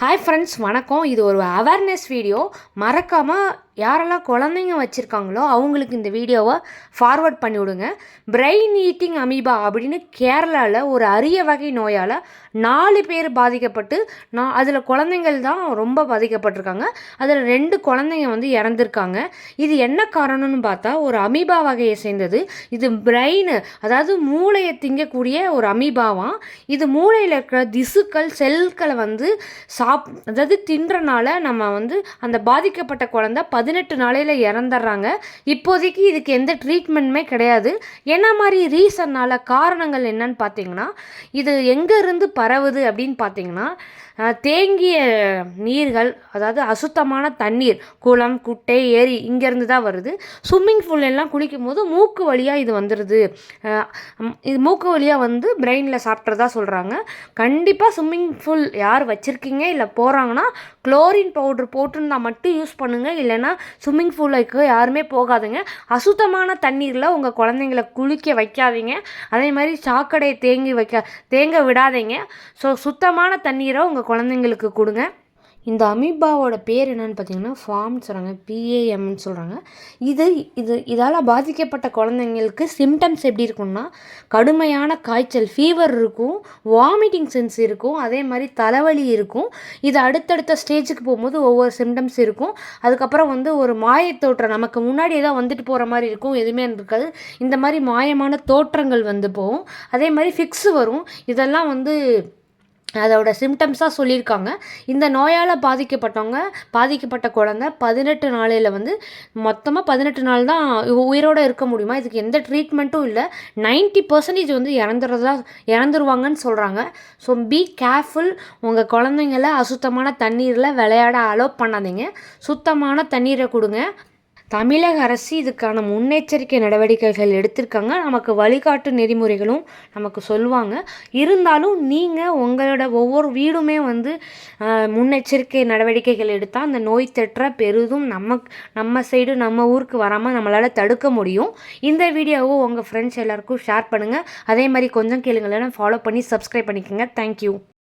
Hi friends வணக்கம். இது ஒரு அவேர்னஸ் வீடியோ மறக்காமல் யாரெல்லாம் குழந்தைங்க வச்சுருக்காங்களோ அவங்களுக்கு இந்த வீடியோவை ஃபார்வர்ட் பண்ணி விடுங்க பிரெயின் ஈட்டிங் அமீபா அப்படின்னு கேரளாவில் ஒரு அரிய வகை நோயால் நாலு பேர் பாதிக்கப்பட்டு நான் அதில் குழந்தைங்கள் தான் ரொம்ப பாதிக்கப்பட்டிருக்காங்க. அதில் ரெண்டு குழந்தைங்க வந்து இறந்துருக்காங்க. இது என்ன காரணம்னு பார்த்தா ஒரு அமீபா வகையை சேர்ந்தது. இது பிரெயின் அதாவது மூளையை திங்கக்கூடிய ஒரு அமீபாவாம் இது மூளையில் இருக்கிற திசுக்கள் செல்களை வந்து சாப் அதாவது தின்றனால நம்ம வந்து அந்த பாதிக்கப்பட்ட குழந்தை பதினெட்டு நாளையில் இறந்துடுறாங்க. இப்போதைக்கு இதுக்கு எந்த ட்ரீட்மெண்ட்டுமே கிடையாது. என்ன மாதிரி ரீசன்னால் காரணங்கள் என்னன்னு பார்த்தீங்கன்னா இது எங்கேருந்து பரவுது அப்படின்னு பார்த்தீங்கன்னா தேங்கிய நீர்கள் அதாவது அசுத்தமான தண்ணீர் குளம் குட்டை ஏரி இங்கேருந்து தான் வருது. ஸ்விம்மிங் பூல் எல்லாம் குளிக்கும் போது மூக்கு வழியாக இது வந்துடுது இது மூக்கு வழியாக வந்து பிரெயினில் சாப்பிட்றதா சொல்கிறாங்க கண்டிப்பாக ஸ்விம்மிங் பூல் யார் வச்சுருக்கீங்க இல்லை போகிறாங்கன்னா குளோரின் பவுடர் போட்டுருந்தா மட்டும் யூஸ் பண்ணுங்கள் இல்லைன்னா ஸ்விம்மிங் பூலுக்கு யாருமே போகாதுங்க. அசுத்தமான தண்ணீரில் உங்கள் குழந்தைங்கள குளிக்க வைக்காதீங்க. அதே மாதிரி சாக்கடையை தேங்கி வைக்க தேங்க விடாதீங்க. ஸோ சுத்தமான தண்ணீரை உங்கள் குழந்தைங்களுக்கு கொடுங்க. இந்த அமீபாவோட பேர் என்னன்னு பார்த்தீங்கன்னா ஃபார்ம் சொல்கிறாங்க பிஏஎம்னு சொல்கிறாங்க இது இது இதால் பாதிக்கப்பட்ட குழந்தைங்களுக்கு சிம்டம்ஸ் எப்படி இருக்கும்னா கடுமையான காய்ச்சல் ஃபீவர் இருக்கும் வாமிட்டிங் சென்ஸ் இருக்கும் அதே மாதிரி தலைவலி இருக்கும். இது அடுத்தடுத்த ஸ்டேஜுக்கு போகும்போது ஒவ்வொரு சிம்டம்ஸ் இருக்கும். அதுக்கப்புறம் வந்து ஒரு மாயத்தோற்றம் நமக்கு முன்னாடி ஏதோ வந்துட்டு போகிற மாதிரி இருக்கும் எதுவுமே இருக்காது. இந்த மாதிரி மாயமான தோற்றங்கள் வந்து போகும். அதே மாதிரி ஃபிக்ஸு வரும். இதெல்லாம் வந்து அதோட சிம்டம்ஸாக சொல்லியிருக்காங்க. இந்த நோயால் பாதிக்கப்பட்டவங்க பாதிக்கப்பட்ட குழந்த பதினெட்டு நாளையில் வந்து மொத்தமாக பதினெட்டு நாள் தான் உயிரோடு இருக்க முடியுமா? இதுக்கு எந்த ட்ரீட்மெண்ட்டும் இல்லை. 90% பர்சன்டேஜ் வந்து இறந்துறதா இறந்துருவாங்கன்னு சொல்கிறாங்க ஸோ பி கேர்ஃபுல் உங்கள் குழந்தைங்கள அசுத்தமான தண்ணீரில் விளையாட அலோவ் பண்ணாதீங்க. சுத்தமான தண்ணீரை கொடுங்க. தமிழக அரசு இதுக்கான முன்னெச்சரிக்கை நடவடிக்கைகள் எடுத்திருக்காங்க. நமக்கு வழிகாட்டு நெறிமுறைகளும் நமக்கு சொல்லுவாங்க. இருந்தாலும் நீங்கள் உங்களோட ஒவ்வொரு வீடுமே வந்து முன்னெச்சரிக்கை நடவடிக்கைகள் எடுத்தால் அந்த நோய் தொற்ற பெரிதும் நம்ம நம்ம சைடு நம்ம ஊருக்கு வராமல் நம்மளால் தடுக்க முடியும். இந்த வீடியோவை உங்கள் ஃப்ரெண்ட்ஸ் எல்லாருக்கும் ஷேர் பண்ணுங்கள் அதே மாதிரி கொஞ்சம் கேளுங்களேன் ஃபாலோ பண்ணி சப்ஸ்கிரைப் பண்ணிக்கோங்க. தேங்க்யூ